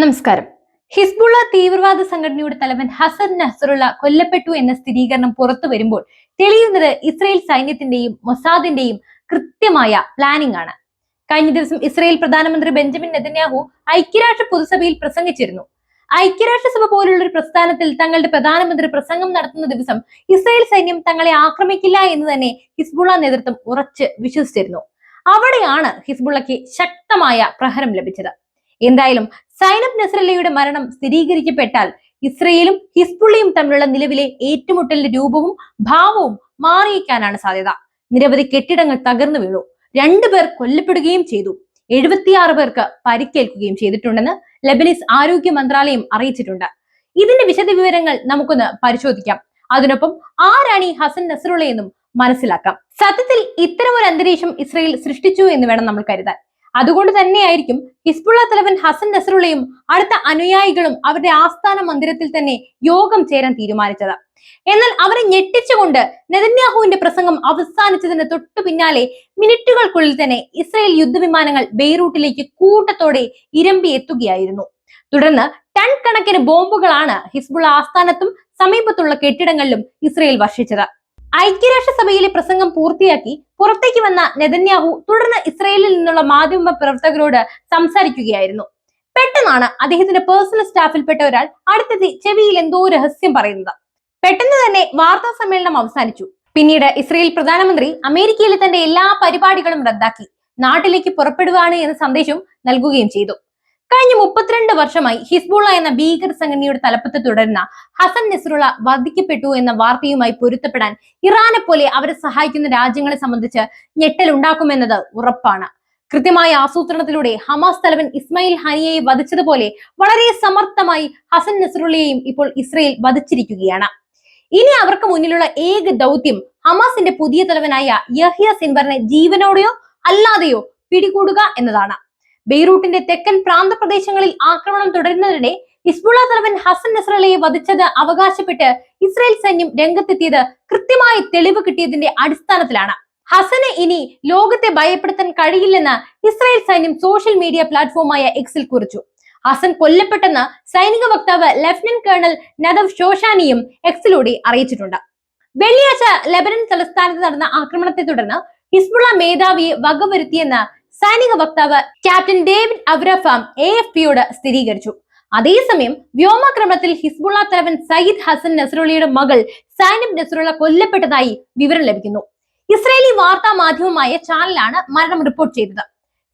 നമസ്കാരം. ഹിസ്ബുള്ള തീവ്രവാദ സംഘടനയുടെ തലവൻ ഹസൻ നസറുള്ള കൊല്ലപ്പെട്ടു എന്ന സ്ഥിരീകരണം പുറത്തു വരുമ്പോൾ തെളിയുന്നത് ഇസ്രയേൽ സൈന്യത്തിന്റെയും മൊസാദിന്റെയും കൃത്യമായ പ്ലാനിംഗ് ആണ്. കഴിഞ്ഞ ദിവസം ഇസ്രയേൽ പ്രധാനമന്ത്രി ബെഞ്ചമിൻ നെതന്യാഹു ഐക്യരാഷ്ട്ര പൊതുസഭയിൽ പ്രസംഗിച്ചിരുന്നു. ഐക്യരാഷ്ട്രസഭ പോലുള്ള ഒരു പ്രസ്ഥാനത്തിൽ തങ്ങളുടെ പ്രധാനമന്ത്രി പ്രസംഗം നടത്തുന്ന ദിവസം ഇസ്രയേൽ സൈന്യം തങ്ങളെ ആക്രമിക്കില്ല എന്ന് തന്നെ ഹിസ്ബുള്ള നേതൃത്വം ഉറച്ച് വിശ്വസിച്ചിരുന്നു. അവിടെയാണ് ഹിസ്ബുള്ളയ്ക്ക് ശക്തമായ പ്രഹരം ലഭിച്ചത്. എന്തായാലും സൈനബ് നസ്രല്ലയുടെ മരണം സ്ഥിരീകരിക്കപ്പെട്ടാൽ ഇസ്രയേലും ഹിസ്ബുള്ളയും തമ്മിലുള്ള നിലവിലെ ഏറ്റുമുട്ടലിന്റെ രൂപവും ഭാവവും മാറിയിക്കാനാണ് സാധ്യത. നിരവധി കെട്ടിടങ്ങൾ തകർന്നു വീണു. രണ്ടുപേർ കൊല്ലപ്പെടുകയും ചെയ്തു. എഴുപത്തിയാറ് പേർക്ക് പരിക്കേൽക്കുകയും ചെയ്തിട്ടുണ്ടെന്ന് ലെബനീസ് ആരോഗ്യ മന്ത്രാലയം അറിയിച്ചിട്ടുണ്ട്. ഇതിന്റെ വിശദ വിവരങ്ങൾ നമുക്കൊന്ന് പരിശോധിക്കാം. അതിനൊപ്പം ആരാണ് ഈ ഹസൻ നസറുള്ളയെന്നും മനസ്സിലാക്കാം. സത്യത്തിൽ ഇത്തരം ഒരു അന്തരീക്ഷം ഇസ്രയേൽ സൃഷ്ടിച്ചു എന്ന് വേണം നമ്മൾ കരുതാൻ. അതുകൊണ്ട് തന്നെയായിരിക്കും ഹിസ്ബുള്ള തലവൻ ഹസൻ നസറുള്ളയും അടുത്ത അനുയായികളും അവരുടെ ആസ്ഥാന മന്ദിരത്തിൽ തന്നെ യോഗം ചേരാൻ തീരുമാനിച്ചത്. എന്നാൽ അവരെ ഞെട്ടിച്ചുകൊണ്ട് നെതന്യാഹുവിന്റെ പ്രസംഗം അവസാനിച്ചതിന് തൊട്ടു പിന്നാലെ മിനിറ്റുകൾക്കുള്ളിൽ തന്നെ ഇസ്രയേൽ യുദ്ധവിമാനങ്ങൾ ബെയ്റൂട്ടിലേക്ക് കൂട്ടത്തോടെ ഇരമ്പി എത്തുകയായിരുന്നു. തുടർന്ന് ടൺ കണക്കിന് ബോംബുകളാണ് ഹിസ്ബുള്ള ആസ്ഥാനത്തും സമീപത്തുള്ള കെട്ടിടങ്ങളിലും ഇസ്രയേൽ വർഷിച്ചത്. ഐക്യരാഷ്ട്രസഭയിലെ പ്രസംഗം പൂർത്തിയാക്കി പുറത്തേക്ക് വന്ന നെതന്യാഹു തുടർന്ന് ഇസ്രയേലിൽ നിന്നുള്ള മാധ്യമ പ്രവർത്തകരോട് സംസാരിക്കുകയായിരുന്നു. പെട്ടെന്നാണ് അദ്ദേഹത്തിന്റെ പേഴ്സണൽ സ്റ്റാഫിൽപ്പെട്ട ഒരാൾ അടുത്തെത്തി ചെവിയിൽ എന്തോ രഹസ്യം പറയുന്നത്. പെട്ടെന്ന് തന്നെ വാർത്താ സമ്മേളനം അവസാനിച്ചു. പിന്നീട് ഇസ്രയേൽ പ്രധാനമന്ത്രി അമേരിക്കയിലെ തന്റെ എല്ലാ പരിപാടികളും റദ്ദാക്കി. നാട്ടിലേക്ക് പുറപ്പെടുവാണ് എന്ന സന്ദേശം നൽകുകയും ചെയ്തു. കഴിഞ്ഞ മുപ്പത്തിരണ്ട് വർഷമായി ഹിസ്ബുള്ള എന്ന ഭീകര സംഘടനയുടെ തലപ്പത്ത് തുടരുന്ന ഹസൻ നസ്രുള്ള വധിക്കപ്പെട്ടു എന്ന വാർത്തയുമായി പൊരുത്തപ്പെടാൻ ഇറാനെ പോലെ അവരെ സഹായിക്കുന്ന രാജ്യങ്ങളെ സംബന്ധിച്ച് ഞെട്ടലുണ്ടാക്കുമെന്നത് ഉറപ്പാണ്. കൃത്യമായ ആസൂത്രണത്തിലൂടെ ഹമാസ് തലവൻ ഇസ്മായിൽ ഹനിയയെ വധിച്ചതുപോലെ വളരെ സമർത്ഥമായി ഹസൻ നെസ്രുള്ളയെയും ഇപ്പോൾ ഇസ്രയേൽ വധിച്ചിരിക്കുകയാണ്. ഇനി അവർക്ക് മുന്നിലുള്ള ഏക ദൗത്യം ഹമാസിന്റെ പുതിയ തലവനായ യഹിയ സിൻബറിനെ ജീവനോടെയോ അല്ലാതെയോ പിടികൂടുക എന്നതാണ്. ബെയ്റൂട്ടിന്റെ തെക്കൻ പ്രാന്തപ്രദേശങ്ങളിൽ ആക്രമണം തുടരുന്നതിനിടെ ഹിസ്ബുള്ള തലവൻ ഹസൻ നസ്രലയെ വധിച്ചത് അവകാശപ്പെട്ട് ഇസ്രായേൽ സൈന്യം രംഗത്തെത്തിയത് കൃത്യമായ തെളിവ് കിട്ടിയതിന്റെ അടിസ്ഥാനത്തിലാണ്. ഹസന് ഇനി ലോകത്തെ ഭയപ്പെടുത്താൻ കഴിയില്ലെന്ന് ഇസ്രായേൽ സൈന്യം സോഷ്യൽ മീഡിയ പ്ലാറ്റ്ഫോമായ എക്സിൽ കുറിച്ചു. ഹസൻ കൊല്ലപ്പെട്ടെന്ന് സൈനിക വക്താവ് ലഫ്റ്റനന്റ് കേണൽ നദവ് ഷോഷാനിയും എക്സിലൂടെ അറിയിച്ചിട്ടുണ്ട്. വെള്ളിയാഴ്ച ലെബനൻ തലസ്ഥാനത്ത് നടന്ന ആക്രമണത്തെ തുടർന്ന് ഹിസ്ബുള്ള മേധാവിയെ വകവരുത്തിയെന്ന് സൈനിക വക്താവ് captain David Avraham A F പിയോട് സ്ഥിരീകരിച്ചു. അതേസമയം വ്യോമാക്രമണത്തിൽ ഹിസ്ബുള്ള തലവൻ സയ്യിദ് ഹസൻ നസറുള്ളിയുടെ മകൾ സൈനബ് നസറുള്ള കൊല്ലപ്പെട്ടതായി വിവരം ലഭിക്കുന്നു. ഇസ്രയേലി വാർത്താ മാധ്യമമായ ചാനലാണ് മരണം റിപ്പോർട്ട് ചെയ്തത്.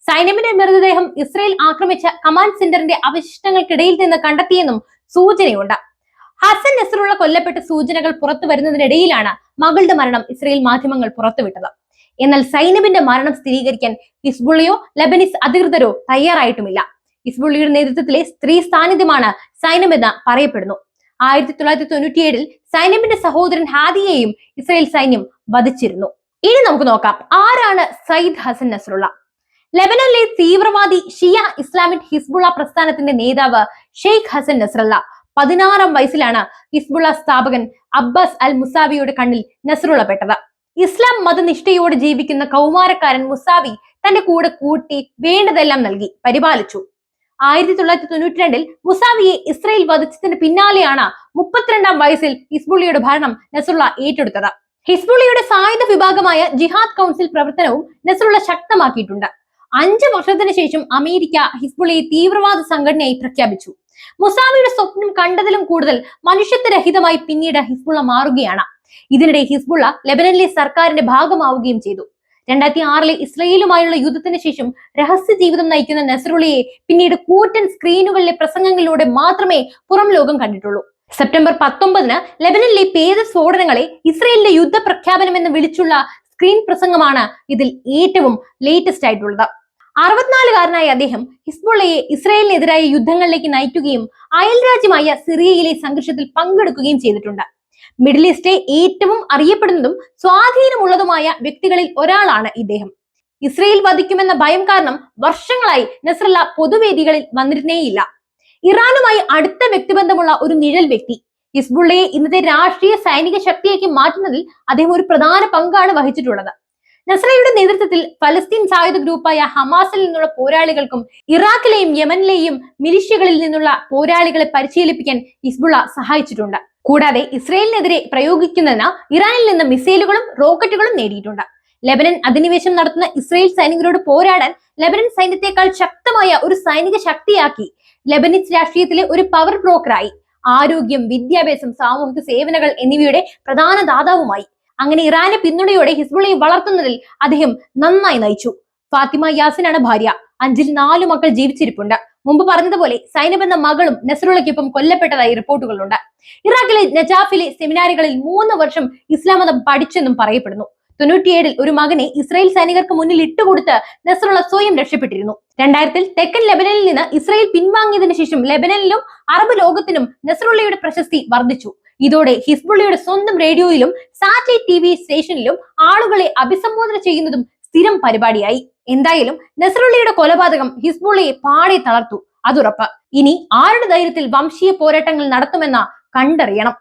സൈനബിന്റെ മൃതദേഹം ഇസ്രയേൽ ആക്രമിച്ച കമാൻഡ് സെന്ററിന്റെ അവശിഷ്ടങ്ങൾക്കിടയിൽ നിന്ന് കണ്ടെത്തിയെന്നും സൂചനയുണ്ട്. ഹസൻ നസറുള്ള കൊല്ലപ്പെട്ട സൂചനകൾ പുറത്തു വരുന്നതിനിടയിലാണ് മകളുടെ മരണം ഇസ്രയേൽ മാധ്യമങ്ങൾ പുറത്തുവിട്ടത്. എന്നാൽ സൈനബിന്റെ മരണം സ്ഥിരീകരിക്കാൻ ഹിസ്ബുള്ളിയോ ലബനീസ് അധികൃതരോ തയ്യാറായിട്ടുമില്ല. ഹിസ്ബുള്ളിയുടെ നേതൃത്വത്തിലെ സ്ത്രീ സാന്നിധ്യമാണ് സൈനം എന്ന് പറയപ്പെടുന്നു. ആയിരത്തി തൊള്ളായിരത്തി തൊണ്ണൂറ്റിയേഴിൽ സൈനബിന്റെ സഹോദരൻ ഹാദിയെയും ഇസ്രായേൽ സൈന്യം വധിച്ചിരുന്നു. ഇനി നമുക്ക് നോക്കാം ആരാണ് സയ്യിദ് ഹസൻ നസറുള്ള ലെബനനിലെ തീവ്രവാദി ഷിയ ഇസ്ലാമിക് ഹിസ്ബുള്ള പ്രസ്ഥാനത്തിന്റെ നേതാവ് ഷെയ്ഖ് ഹസൻ നസ്രല്ല പതിനാറാം വയസ്സിലാണ് ഹിസ്ബുള്ള സ്ഥാപകൻ അബ്ബാസ് അൽ മുസാവിയുടെ കണ്ണിൽ നസ്രുള്ള പെട്ടത് ഇസ്ലാം മതനിഷ്ഠയോട് ജീവിക്കുന്ന കൗമാരക്കാരൻ മുസാവി തന്റെ കൂടെ കൂട്ടി വേണ്ടതെല്ലാം നൽകി പരിപാലിച്ചു. ആയിരത്തി തൊള്ളായിരത്തി തൊണ്ണൂറ്റി രണ്ടിൽ മുസാവിയെ ഇസ്രയേൽ വധിച്ചതിന് പിന്നാലെയാണ് മുപ്പത്തിരണ്ടാം വയസ്സിൽ ഹിസ്ബുള്ളിയുടെ ഭരണം നസുള്ള ഏറ്റെടുത്തത്. ഹിസ്ബുള്ളിയുടെ സായുധ വിഭാഗമായ ജിഹാദ് കൗൺസിൽ പ്രവർത്തനവും നസുള്ള ശക്തമാക്കിയിട്ടുണ്ട്. അഞ്ച് വർഷത്തിന് ശേഷം അമേരിക്ക ഹിസ്ബുള്ളിയെ തീവ്രവാദ സംഘടനയായി പ്രഖ്യാപിച്ചു. മുസാവിയുടെ സ്വപ്നം കണ്ടതിലും കൂടുതൽ മനുഷ്യത്വരഹിതമായി പിന്നീട് ഹിസ്ബുള്ള മാറുകയാണ്. ഇതിനിടെ ഹിസ്ബുള്ള ലെബനനിലെ സർക്കാരിന്റെ ഭാഗമാവുകയും ചെയ്തു. രണ്ടായിരത്തി ആറിലെ ഇസ്രയേലുമായുള്ള യുദ്ധത്തിന് ശേഷം രഹസ്യ ജീവിതം നയിക്കുന്ന നസറുളിയെ പിന്നീട് കൂറ്റൻ സ്ക്രീനുകളിലെ പ്രസംഗങ്ങളിലൂടെ മാത്രമേ പുറം ലോകം കണ്ടിട്ടുള്ളൂ. സെപ്റ്റംബർ പത്തൊമ്പതിന് ലെബനനിലെ പേത സ്ഫോടനങ്ങളെ ഇസ്രയേലിന്റെ യുദ്ധ പ്രഖ്യാപനം എന്ന് വിളിച്ചുള്ള സ്ക്രീൻ പ്രസംഗമാണ് ഇതിൽ ഏറ്റവും ലേറ്റസ്റ്റ് ആയിട്ടുള്ളത്. അറുപത്തിനാലുകാരനായ അദ്ദേഹം ഹിസ്ബുള്ളയെ ഇസ്രായേലിനെതിരായ യുദ്ധങ്ങളിലേക്ക് നയിക്കുകയും അയൽരാജ്യമായ സിറിയയിലെ സംഘർഷത്തിൽ പങ്കെടുക്കുകയും ചെയ്തിട്ടുണ്ട്. മിഡിൽ ഈസ്റ്റിലെ ഏറ്റവും അറിയപ്പെടുന്നതും സ്വാധീനമുള്ളതുമായ വ്യക്തികളിൽ ഒരാളാണ് ഇദ്ദേഹം. ഇസ്രയേൽ വധിക്കുമെന്ന ഭയം കാരണം വർഷങ്ങളായി നസ്രല്ല പൊതുവേദികളിൽ വന്നിരുന്നേയില്ല. ഇറാനുമായി അടുത്ത വ്യക്തിബന്ധമുള്ള ഒരു നിഴൽ വ്യക്തി. ഹിസ്ബുള്ളയെ ഇന്നത്തെ രാഷ്ട്രീയ സൈനിക ശക്തിയാക്കി മാറ്റുന്നതിൽ അദ്ദേഹം ഒരു പ്രധാന പങ്കാണ് വഹിച്ചിട്ടുള്ളത്. നസ്രയുടെ നേതൃത്വത്തിൽ ഫലസ്തീൻ സായുധ ഗ്രൂപ്പായ ഹമാസിൽ നിന്നുള്ള പോരാളികൾക്കും ഇറാഖിലെയും യമനിലെയും മിലിഷ്യകളിൽ നിന്നുള്ള പോരാളികളെ പരിശീലിപ്പിക്കാൻ ഹിസ്ബുള്ള സഹായിച്ചിട്ടുണ്ട്. കൂടാതെ ഇസ്രയേലിനെതിരെ പ്രയോഗിക്കുന്നതിന് ഇറാനിൽ നിന്ന് മിസൈലുകളും റോക്കറ്റുകളും നേടിയിട്ടുണ്ട്. ലെബനൻ അധിനിവേശം നടത്തുന്ന ഇസ്രയേൽ സൈനികരോട് പോരാടാൻ ലെബനൻ സൈന്യത്തെക്കാൾ ശക്തമായ ഒരു സൈനിക ശക്തിയാക്കി ലെബനീസ് രാഷ്ട്രീയത്തിലെ ഒരു പവർ ബ്രോക്കറായി ആരോഗ്യം വിദ്യാഭ്യാസം സാമൂഹിക സേവനകൾ എന്നിവയുടെ പ്രധാന ദാതാവുമായി. അങ്ങനെ ഇറാന്റെ പിന്തുണയോടെ ഹിസ്ബുള്ളയെ വളർത്തുന്നതിൽ അദ്ദേഹം നന്നായി നയിച്ചു. ഫാത്തിമ യാസിനാണ് ഭാര്യ. അഞ്ചിൽ നാലു മക്കൾ ജീവിച്ചിരിപ്പുണ്ട്. മുമ്പ് പറഞ്ഞതുപോലെ സൈനബ് എന്ന മകളും നസറുള്ളയ്ക്കൊപ്പം കൊല്ലപ്പെട്ടതായി റിപ്പോർട്ടുകളുണ്ട്. ഇറാഖിലെ നജാഫിലെ സെമിനാറുകളിൽ മൂന്ന് വർഷം ഇസ്ലാം മതം പഠിച്ചെന്നും പറയപ്പെടുന്നു. തൊണ്ണൂറ്റിയേഴിൽ ഒരു മകനെ ഇസ്രായേൽ സൈനികർക്ക് മുന്നിൽ ഇട്ടുകൊടുത്ത് നസറുള്ള സ്വയം രക്ഷപ്പെട്ടിരുന്നു. രണ്ടായിരത്തിൽ തെക്കൻ ലെബനനിൽ നിന്ന് ഇസ്രായേൽ പിൻവാങ്ങിയതിനു ശേഷം ലെബനനിലും അറബ് ലോകത്തിനും നസറുള്ളയുടെ പ്രശസ്തി വർദ്ധിച്ചു. ഇതോടെ ഹിസ്ബുള്ളയുടെ സ്വന്തം റേഡിയോയിലും സാറ്റലൈറ്റ് ടി വി സ്റ്റേഷനിലും ആളുകളെ അഭിസംബോധന ചെയ്യുന്നതും സ്ഥിരം പരിപാടിയായി. എന്തായാലും നസറുള്ളിയുടെ കൊലപാതകം ഹിസ്ബുള്ളയെ പാടെ തളർത്തു. അതുറപ്പ്. ഇനി ആരുടെ ധൈര്യത്തിൽ വംശീയ പോരാട്ടങ്ങൾ നടത്തുമെന്ന കണ്ടറിയണം.